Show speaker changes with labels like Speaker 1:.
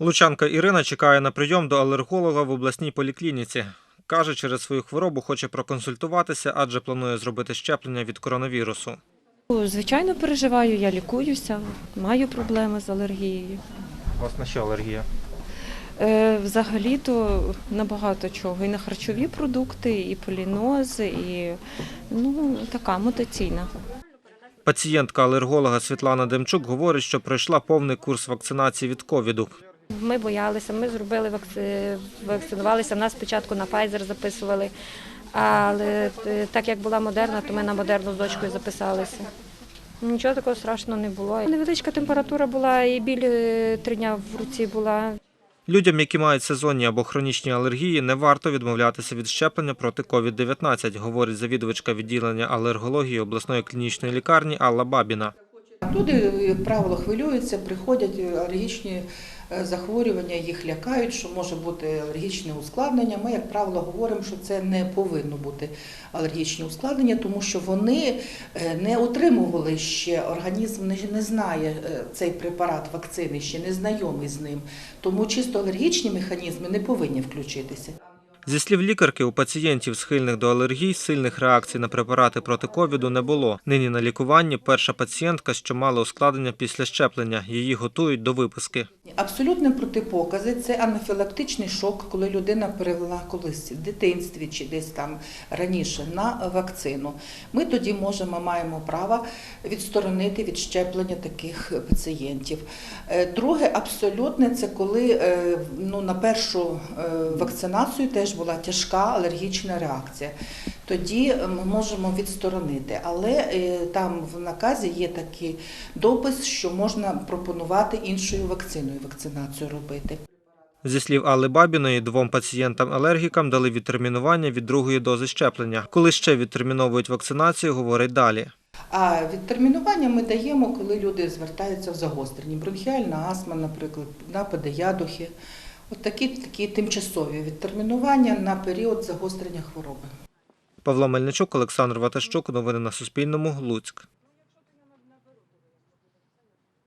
Speaker 1: Лучанка Ірина чекає на прийом до алерголога в обласній поліклініці. Каже, через свою хворобу хоче проконсультуватися, адже планує зробити щеплення від коронавірусу.
Speaker 2: Звичайно, переживаю, я лікуюся, маю проблеми з алергією.
Speaker 1: У вас на що алергія?
Speaker 2: Е, Взагалі-то на багато чого. І на харчові продукти, і полінози, і ну, така мутаційна.
Speaker 1: Пацієнтка алерголога Світлана Демчук говорить, що пройшла повний курс вакцинації від ковіду.
Speaker 3: Ми боялися, ми зробили вакци... вакцинувалися. Нас спочатку на Pfizer записували, але е, так як була модерна, то ми на модерну з дочкою записалися. Нічого такого страшного не було. Невеличка температура була, і біль е, три дня в руці була.
Speaker 1: Людям, які мають сезонні або хронічні алергії, не варто відмовлятися від щеплення проти COVID-19, говорить завідувачка відділення алергології обласної клінічної лікарні Алла Бабіна.
Speaker 4: Люди, як правило, хвилюються, приходять алергічні е, захворювання, їх лякають, що може бути алергічне ускладнення. Ми, як правило, говоримо, що це не повинно бути алергічні ускладнення, тому що вони е, не отримували ще, організм не, знає е, цей препарат вакцини, ще не знайомий з ним. Тому чисто алергічні механізми не повинні включитися.
Speaker 1: Зі слів лікарки, у пацієнтів, схильних до алергій, сильних реакцій на препарати проти ковіду не було. Нині на лікуванні перша пацієнтка, що мала ускладнення після щеплення. Її готують до виписки.
Speaker 4: Абсолютні протипокази це анафілактичний шок, коли людина перевела колись в дитинстві чи десь там раніше на вакцину. Ми тоді можемо маємо право відсторонити від щеплення таких пацієнтів. Е, Друге, абсолютне це коли е, ну, на першу е, вакцинацію теж була тяжка алергічна реакція. Тоді ми можемо відсторонити, але е, там в наказі є такий допис, що можна пропонувати іншою вакциною вакцинацію робити.
Speaker 1: Зі слів Алли Бабіної, двом пацієнтам-алергікам дали відтермінування від другої дози щеплення. Коли ще відтерміновують вакцинацію, говорить далі.
Speaker 4: А відтермінування ми даємо, коли люди звертаються в загострені. Бронхіальна астма, наприклад, напади ядухи. От такі, такі тимчасові відтермінування на період загострення хвороби.
Speaker 1: Павло Мельничук, Олександр Ватащук. Новини на Суспільному. Луцьк.